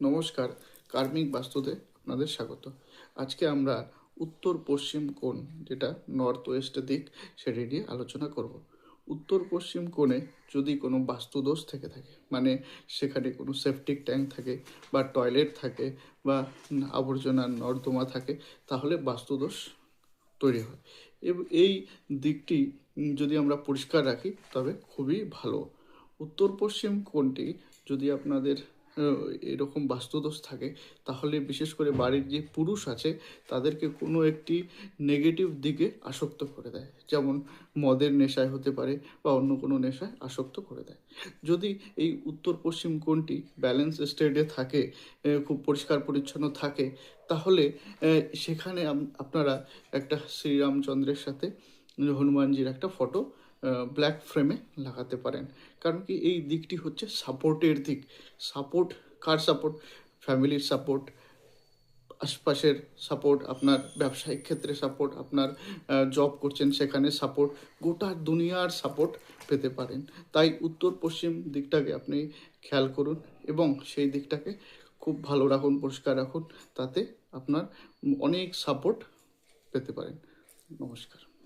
নমস্কার, কার্মিক বাস্তুতে আপনাদের স্বাগত। আজকে আমরা উত্তর পশ্চিম কোণ, যেটা নর্থ ওয়েস্ট দিক, সেটি নিয়ে আলোচনা করব। উত্তর পশ্চিম কোণে যদি কোনো বাস্তুদোষ থেকে থাকে মানে সেখানে কোনো সেপটিক ট্যাঙ্ক থাকে বা টয়লেট থাকে বা আবর্জনার নর্দমা থাকে, তাহলে বাস্তুদোষ তৈরি হয়। এই দিকটি যদি আমরা পরিষ্কার রাখি, তবে খুবই ভালো। উত্তর পশ্চিম কোণটি যদি আপনাদের এরকম বাস্তুদোষ থাকে, তাহলে বিশেষ করে বাড়ির যে পুরুষ আছে, তাদেরকে কোনো একটি নেগেটিভ দিকে আসক্ত করে দেয়। যেমন মদের নেশায় হতে পারে বা অন্য কোনো নেশায় আসক্ত করে দেয়। যদি এই উত্তর পশ্চিম কোণটি ব্যালেন্স স্টেটে থাকে খুব পরিষ্কার পরিচ্ছন্ন থাকে, তাহলে সেখানে আপনারা একটা শ্রীরামচন্দ্রের সাথে হনুমানজির একটা ফটো ব্ল্যাক ফ্রেমে লাগাতে পারেন। কারণ কি এই দিকটি হচ্ছে সাপোর্টের দিক। সাপোর্ট কার সাপোর্ট ফ্যামিলির সাপোর্ট আশপাশের সাপোর্ট আপনার ব্যবসায়িক ক্ষেত্রে সাপোর্ট আপনার জব করছেন সেখানে সাপোর্ট গোটা দুনিয়ার সাপোর্ট পেতে পারেন। তাই উত্তর পশ্চিম দিকটাকে আপনি খেয়াল করুন এবং সেই দিকটাকে খুব ভালো রাখুন, পরিষ্কার রাখুন, তাতে আপনার অনেক সাপোর্ট পেতে পারেন। নমস্কার।